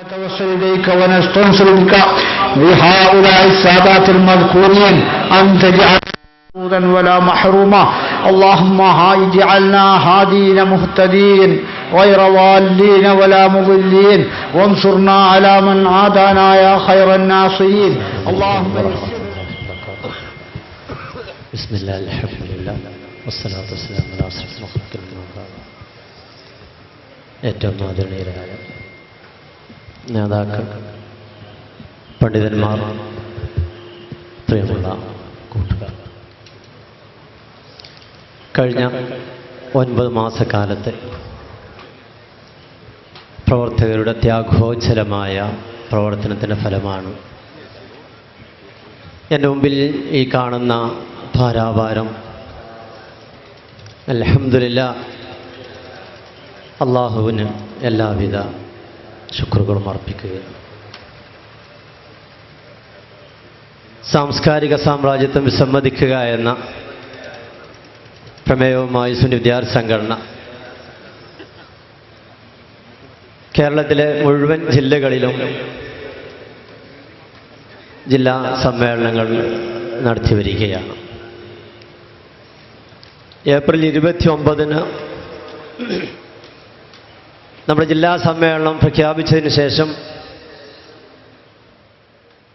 نتوسل إليك ونستنصر بك بهؤلاء السادات المذكورين أن تجعل محفوظا ولا محروما اللهم هاي اجعلنا هادين مهتدين غير ضالين ولا مضلين وانصرنا على من عادانا يا خير الناصرين اللهم يسر بسم الله الحمد لله والصلاة والسلام على أشرف المخلوق المنبر ഏറ്റവും ആദരണീയരായ നേതാക്കൾ പണ്ഡിതന്മാർ പ്രിയമുള്ള കൂട്ടുകാർ. കഴിഞ്ഞ ഒൻപത് മാസക്കാലത്തെ പ്രവർത്തകരുടെ ത്യാഗോജ്ജലമായ പ്രവർത്തനത്തിന്റെ ഫലമാണ് എന്റെ മുമ്പിൽ ഈ കാണുന്ന ഭാരാഭാരം അലഹമില്ല അള്ളാഹുവിന് എല്ലാവിധ ശുക്രുകളും അർപ്പിക്കുകയാണ്. സാംസ്കാരിക സാമ്രാജ്യത്വം വിസമ്മതിക്കുക എന്ന പ്രമേയവുമായി സുനി വിദ്യാർത്ഥി സംഘടന കേരളത്തിലെ മുഴുവൻ ജില്ലകളിലും ജില്ലാ സമ്മേളനങ്ങൾ നടത്തി വരികയാണ് ഏപ്രിൽ ഇരുപത്തി ഒമ്പതിന് നമ്മുടെ ജില്ലാ സമ്മേളനം പ്രഖ്യാപിച്ചതിന് ശേഷം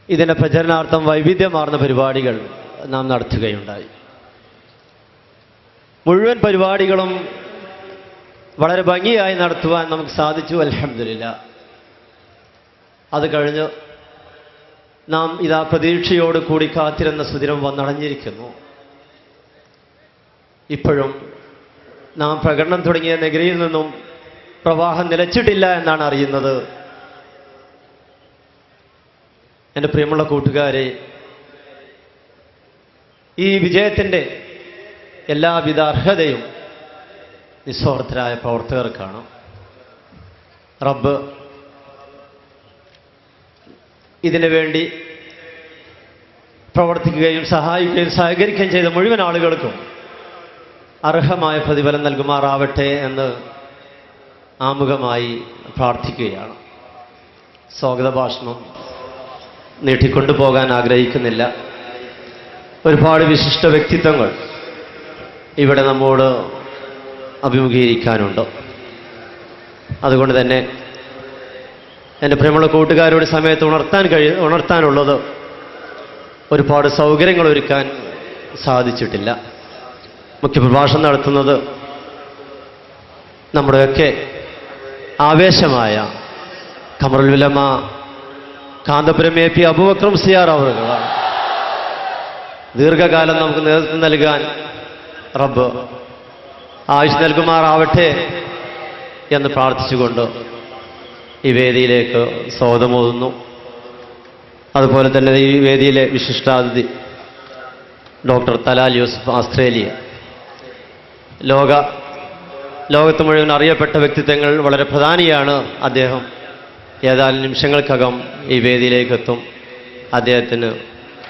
ഇതിന്റെ പ്രചരണാർത്ഥം വൈവിധ്യമാർന്ന പരിപാടികൾ നാം നടത്തുകയുണ്ടായി. മുഴുവൻ പരിപാടികളും വളരെ ഭംഗിയായി നടത്തുവാൻ നമുക്ക് സാധിച്ചു. അലഹമില്ല അത് കഴിഞ്ഞ് നാം ഇതാ പ്രതീക്ഷയോട് കൂടി കാത്തിരുന്ന സുദിനം വന്നടഞ്ഞിരിക്കുന്നു. ഇപ്പോഴും നാം പ്രകടനം തുടങ്ങിയ നഗരിയിൽ നിന്നും പ്രവാഹം നിലച്ചിട്ടില്ല എന്നാണ് അറിയുന്നത്. എന്റെ പ്രിയമുള്ള കൂട്ടുകാരെ ഈ വിജയത്തിന്റെ എല്ലാവിധ അർഹതയും നിസ്വാർത്ഥരായ പ്രവർത്തകർക്കാണ് റബ്ബ് ഇതിനു വേണ്ടി പ്രവർത്തിക്കുകയും സഹായിക്കുകയും സഹകരിക്കുകയും ചെയ്ത മുഴുവൻ ആളുകൾക്കും അർഹമായ പ്രതിഫലം നൽകുമാറാവട്ടെ എന്ന് ആമുഖമായി പ്രാർത്ഥിക്കുകയാണ്. സ്വാഗത ഭാഷണം നീട്ടിക്കൊണ്ടു പോകാൻ ആഗ്രഹിക്കുന്നില്ല. ഒരുപാട് വിശിഷ്ട വ്യക്തിത്വങ്ങൾ ഇവിടെ നമ്മോട് അഭിമുഖീകരിക്കാനുണ്ട്. അതുകൊണ്ട് തന്നെ എന്റെ പ്രിയമുള്ള കൂട്ടുകാരുടെ സമയത്ത് ഉണർത്താൻ കഴി ഉണർത്താനുള്ളത് ഒരുപാട് സൗകര്യങ്ങൾ ഒരുക്കാൻ സാധിച്ചിട്ടില്ല. മുഖ്യപ്രഭാഷണം നടത്തുന്നത് നമ്മുടെയൊക്കെ ആവേശമായ കമറുൽ വിലമ കാന്തപുരം എ പി അബുബക്രം സിയാർ അവറുകളാണ്. ദീർഘകാലം നമുക്ക് നേതൃത്വം നൽകാൻ റബ്ബ് ആയുഷ് നൽകുമാറാവട്ടെ എന്ന് പ്രാർത്ഥിച്ചുകൊണ്ട് ഈ വേദിയിലേക്ക് സ്വാഗതമോതുന്നു. അതുപോലെ തന്നെ ഈ വേദിയിലെ വിശിഷ്ടാതിഥി ഡോക്ടർ തലാൽ യൂസഫ് ആസ്ട്രേലിയ ലോക ലോകത്ത് മുഴുവൻ അറിയപ്പെട്ട വ്യക്തിത്വങ്ങൾ വളരെ പ്രധാനിയാണ് അദ്ദേഹം ഏതാനും നിമിഷങ്ങൾക്കകം ഈ വേദിയിലേക്ക് എത്തും അദ്ദേഹത്തിന്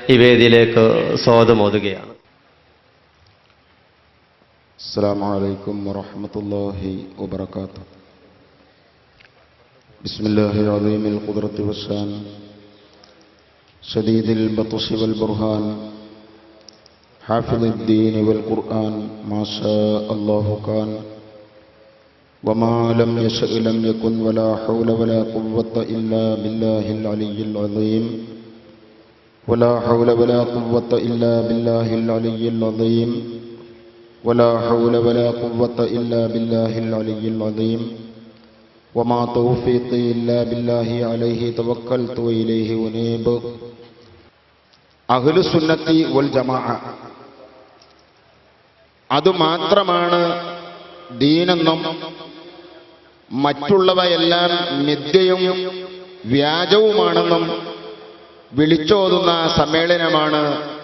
ഈ വേദിയിലേക്ക് സ്വാഗതമോതുകയാണ് السلام عليكم ورحمة الله وبركاته بسم الله العظيم القدرة والشان شديد البطش والبرهان حافظ الدين والقرآن ما شاء الله كان وما لم يشأ لم يكن ولا حول ولا قوة إلا بالله العلي العظيم ولا حول ولا قوة إلا بالله العلي العظيم ولا حول ولا قوة إلا بالله العلي العظيم وما توفيقي إلا بالله عليه توكلت وإليه أنيب അഹ്ലു സുന്നത്തി വൽ ജമാ അതുമാത്രമാണ് ദീനെന്നും മറ്റുള്ളവയെല്ലാം മിഥ്യയും വ്യാജവുമാണെന്നും വിളിച്ചോതുന്ന സമ്മേളനമാണ്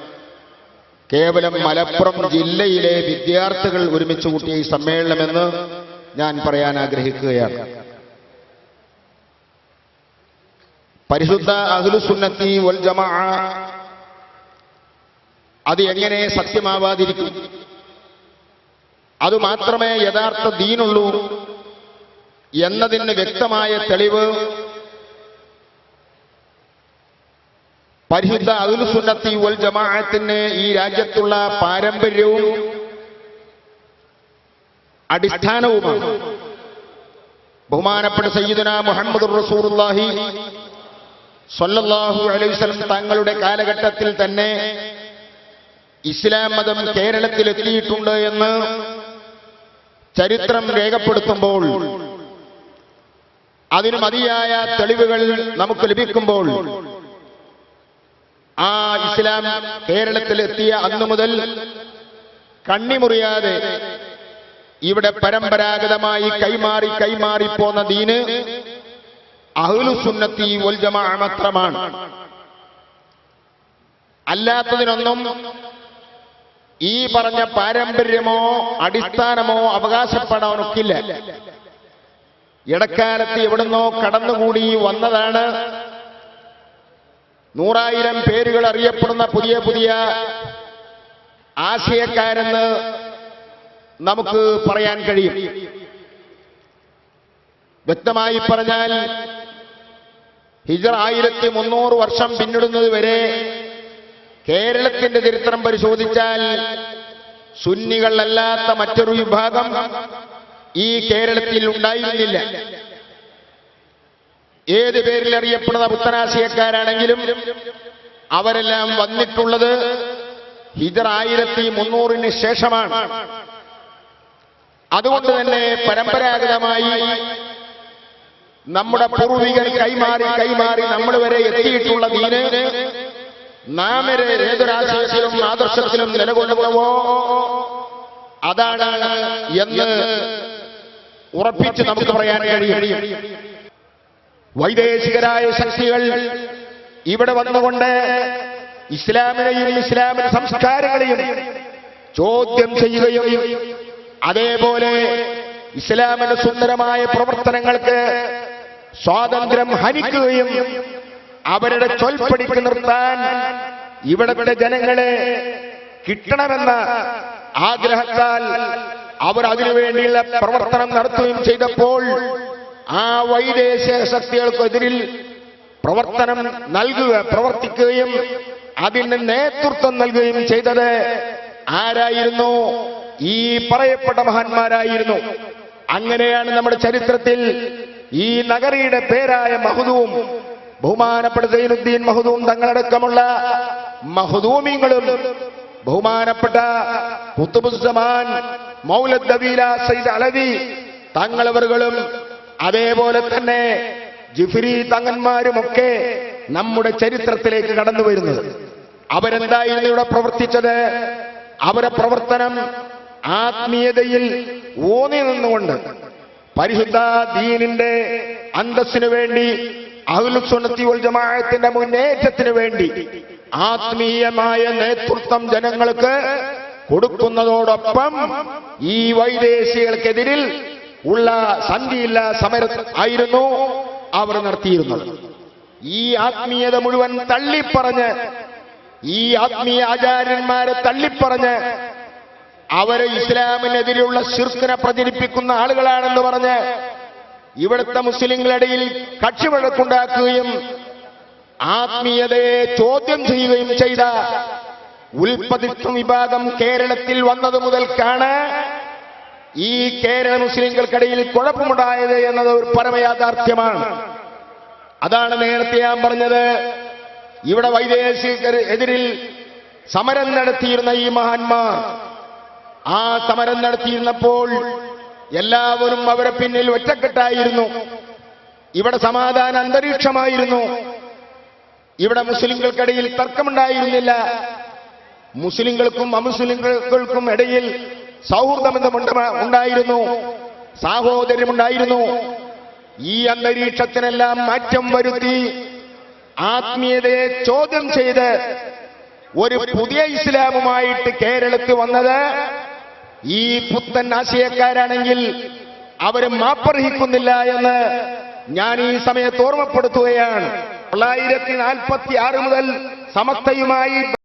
കേവലം മലപ്പുറം ജില്ലയിലെ വിദ്യാർത്ഥികൾ ഒരുമിച്ച് കൂട്ടിയ ഈ സമ്മേളനമെന്ന് ഞാൻ പറയാൻ ആഗ്രഹിക്കുകയാണ്. പരിശുദ്ധ അഹ്ലുസുന്നത്തി വൽ അത് എങ്ങനെ സത്യമാവാതിരിക്കും? അതുമാത്രമേ യഥാർത്ഥ ദീനുള്ളൂ. എന്നതിന് വ്യക്തമായ തെളിവ് പരിശുദ്ധ അതുസുന്നത്തി സുന്നത്തി വൽ ജമാഅത്തിന് ഈ രാജ്യത്തുള്ള പാരമ്പര്യവും അടിസ്ഥാനവുമാണ്. ബഹുമാനപ്പെട്ട സയ്യിദന മുഹമ്മദ് റസൂറുല്ലാഹി സൊല്ലാഹു അലൈഹി വസല്ലം തങ്ങളുടെ കാലഘട്ടത്തിൽ തന്നെ ഇസ്ലാം മതം കേരളത്തിൽ എത്തിയിട്ടുണ്ട് എന്ന് ചരിത്രം രേഖപ്പെടുത്തുമ്പോൾ അതിന് മതിയായ തെളിവുകൾ നമുക്ക് ലഭിക്കുമ്പോൾ ആ ഇസ്ലാം കേരളത്തിൽ എത്തിയ അന്നു മുതൽ കണ്ണിമുറിയാതെ ഇവിടെ പരമ്പരാഗതമായി കൈമാറി കൈമാറി പോന്ന ദീന് അഹുലുസുന്നത്തി ജമാ മാത്രമാണ്. അല്ലാത്തതിനൊന്നും ഈ പറഞ്ഞ പാരമ്പര്യമോ അടിസ്ഥാനമോ അവകാശപ്പെടാനൊക്കില്ല. ഇടക്കാലത്ത് എവിടുന്നോ കടന്നുകൂടി വന്നതാണ്. നൂറായിരം പേരുകൾ അറിയപ്പെടുന്ന പുതിയ പുതിയ ആശയക്കാരെന്ന് നമുക്ക് പറയാൻ കഴിയും. വ്യക്തമായി പറഞ്ഞാൽ ഹിജർ ആയിരത്തി മുന്നൂറ് വർഷം പിന്നിടുന്നത് വരെ കേരളത്തിന്റെ ചരിത്രം പരിശോധിച്ചാൽ സുന്നികളല്ലാത്ത മറ്റൊരു വിഭാഗം ഈ കേരളത്തിൽ ഉണ്ടായിരുന്നില്ല. ഏത് പേരിൽ അറിയപ്പെടുന്ന പുത്തനാശയക്കാരാണെങ്കിലും അവരെല്ലാം വന്നിട്ടുള്ളത് ഹിജർ ആയിരത്തി മുന്നൂറിന് ശേഷമാണ്. അതുകൊണ്ട് തന്നെ പരമ്പരാഗതമായി നമ്മുടെ പൂർവികർ കൈമാറി കൈമാറി നമ്മൾ വരെ എത്തിയിട്ടുള്ള ദീന് നാമരെ ഏതൊരാശയത്തിലും ആദർശത്തിലും നിലകൊള്ളുന്നുവോ അതാണ് എന്ന് ഉറപ്പിച്ച് നമുക്ക് പറയാൻ കഴിയും. വൈദേശികരായ ശക്തികൾ ഇവിടെ വന്നുകൊണ്ട് ഇസ്ലാമിനെയും ഇസ്ലാമിന്റെ സംസ്കാരങ്ങളെയും ചോദ്യം ചെയ്യുകയും അതേപോലെ ഇസ്ലാമിന്റെ സുന്ദരമായ പ്രവർത്തനങ്ങൾക്ക് സ്വാതന്ത്ര്യം ഹനിക്കുകയും അവരുടെ ചൊൽപ്പടിക്ക് നിർത്താൻ ഇവിടത്തെ ജനങ്ങളെ കിട്ടണമെന്ന ആഗ്രഹത്താൽ അവർ അതിനുവേണ്ടിയുള്ള പ്രവർത്തനം നടത്തുകയും ചെയ്തപ്പോൾ ആ വൈദേശിക ശക്തികൾക്കെതിരിൽ പ്രവർത്തനം നൽകുക പ്രവർത്തിക്കുകയും അതിന് നേതൃത്വം നൽകുകയും ചെയ്തത് ആരായിരുന്നു? ഈ പറയപ്പെട്ട മഹാന്മാരായിരുന്നു. അങ്ങനെയാണ് നമ്മുടെ ചരിത്രത്തിൽ ഈ നഗരിയുടെ പേരായ മഹുദൂം ബഹുമാനപ്പെട്ട സൈനുദ്ദീൻ മഹുദൂം തങ്ങളടക്കമുള്ള മഹുദൂമിങ്ങളും ബഹുമാനപ്പെട്ട കുത്തുബുസമാൻ മൗലദ് സയ്യിദ് അലവി തങ്ങളവറുകളും അതേപോലെ തന്നെ ജിഫിരി തങ്ങന്മാരുമൊക്കെ നമ്മുടെ ചരിത്രത്തിലേക്ക് കടന്നു വരുന്നത്. അവരെന്തായിരുന്നു ഇവിടെ പ്രവർത്തിച്ചത്? അവരെ പ്രവർത്തനം ആത്മീയതയിൽ ഊന്നി നിന്നുകൊണ്ട് പരിശുദ്ധ ദീനിന്റെ അന്തസ്സിനു വേണ്ടി അഹ്ലുസുന്നത്തി വൽ ജമാഅത്തിന്റെ മുന്നേറ്റത്തിന് വേണ്ടി ആത്മീയമായ നേതൃത്വം ജനങ്ങൾക്ക് കൊടുക്കുന്നതോടൊപ്പം ഈ വൈദേശികൾക്കെതിരിൽ ഉള്ള സന്ധിയില്ല സമര ആയിരുന്നു അവർ നടത്തിയിരുന്നത് ഈ ആത്മീയത മുഴുവൻ തള്ളിപ്പറഞ്ഞ് ഈ ആത്മീയ ആചാര്യന്മാരെ തള്ളിപ്പറഞ്ഞ് അവരെ ഇസ്ലാമിനെതിരെയുള്ള ശിർക്കിനെ പ്രചരിപ്പിക്കുന്ന ആളുകളാണെന്ന് പറഞ്ഞ് ഇവിടുത്തെ മുസ്ലിങ്ങളിടയിൽ കക്ഷിവഴക്കുണ്ടാക്കുകയും ആത്മീയതയെ ചോദ്യം ചെയ്യുകയും ചെയ്ത ഉൽപ്പതിത്വ വിഭാഗം കേരളത്തിൽ വന്നത് മുതൽക്കാണ് ഈ കേരള മുസ്ലിങ്ങൾക്കിടയിൽ കുഴപ്പമുണ്ടായത് എന്നത് ഒരു പരമയാഥാർത്ഥ്യമാണ്. അതാണ് നേരത്തെ ഞാൻ പറഞ്ഞത്. ഇവിടെ വൈദേശികർ എതിരിൽ സമരം നടത്തിയിരുന്ന ഈ മഹാന്മാർ. ആ സമരം നടത്തിയിരുന്നപ്പോൾ എല്ലാവരും അവരെ പിന്നിൽ ഒറ്റക്കെട്ടായിരുന്നു. ഇവിടെ സമാധാന അന്തരീക്ഷമായിരുന്നു. ഇവിടെ മുസ്ലിങ്ങൾക്കിടയിൽ തർക്കമുണ്ടായിരുന്നില്ല. മുസ്ലിങ്ങൾക്കും അമുസ്ലിങ്ങൾക്കും ഇടയിൽ സൗഹൃദം ഉണ്ടായിരുന്നു. സാഹോദര്യമുണ്ടായിരുന്നു. ഈ അന്തരീക്ഷത്തിനെല്ലാം മാറ്റം വരുത്തി ആത്മീയതയെ ചോദ്യം ചെയ്ത് ഒരു പുതിയ ഇസ്ലാമുമായിട്ട് കേരളത്തിൽ വന്നത് ഈ പുത്തൻ ആശയക്കാരാണെങ്കിൽ അവരെ മാപ്പർഹിക്കുന്നില്ല എന്ന് ഞാൻ ഈ സമയത്ത് ഓർമ്മപ്പെടുത്തുകയാണ്. തൊള്ളായിരത്തി നാൽപ്പത്തി ആറ് മുതൽ സമസ്തയുമായി